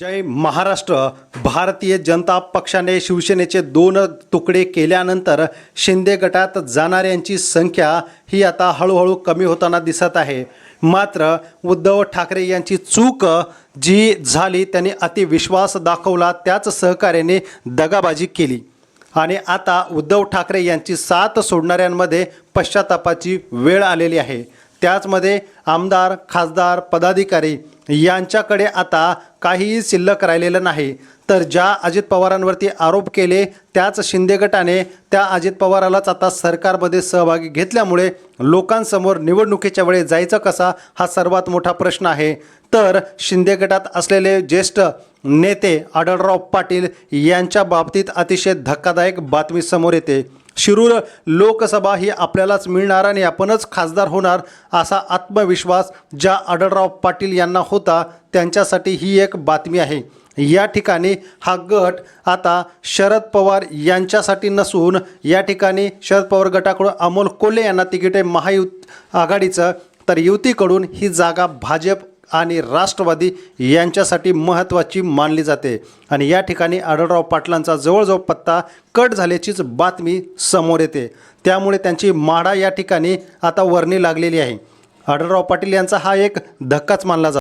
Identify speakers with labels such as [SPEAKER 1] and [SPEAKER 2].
[SPEAKER 1] जय महाराष्ट्र. भारतीय जनता पक्षाने शिवसेनेचे दोन तुकडे केल्यानंतर शिंदे गटात जाणाऱ्यांची संख्या ही आता हळूहळू कमी होताना दिसत आहे. मात्र उद्धव ठाकरे यांची चूक जी झाली त्यांनी अतिविश्वास दाखवला त्याच सहकार्याने दगाबाजी केली. आणि आता उद्धव ठाकरे यांची साथ सोडणाऱ्यांमध्ये पश्चातापाची वेळ आलेली आहे. त्याचमध्ये आमदार खासदार पदाधिकारी यांच्याकडे आता काहीही शिल्लक राहिलेलं नाही. तर ज्या अजित पवारांवरती आरोप केले त्याच शिंदे गटाने त्या अजित पवारालाच आता सरकारमध्ये सहभागी घेतल्यामुळे लोकांसमोर निवडणुकीच्या वेळी जायचं कसा हा सर्वात मोठा प्रश्न आहे. तर शिंदे गटात असलेले ज्येष्ठ नेते आढळराव पाटील यांच्या बाबतीत अतिशय धक्कादायक बातमी समोर येते. शिरूर लोकसभा ही आपल्यालाच मिळणार आणि आपणच खासदार होणार असा आत्मविश्वास ज्या आढळराव पाटील यांना होता त्यांच्यासाठी ही एक बातमी आहे. या ठिकाणी हा गट आता शरद पवार यांच्यासाठी नसून या ठिकाणी शरद पवार गटाकडून अमोल कोल्हे यांना तिकीट आहे महायुत आघाडीचं तर युतीकडून ही जागा भाजप आणि राष्ट्रवादी यांच्यासाठी महत्त्वाची मानली जाते. आणि या ठिकाणी आढळराव पाटलांचा जवळजवळ पत्ता कट झाल्याचीच बातमी समोर येते. त्यामुळे त्यांची माढा या ठिकाणी आता वर्णी लागलेली आहे. आढळराव पाटील यांचा हा एक धक्काच मानला जातो.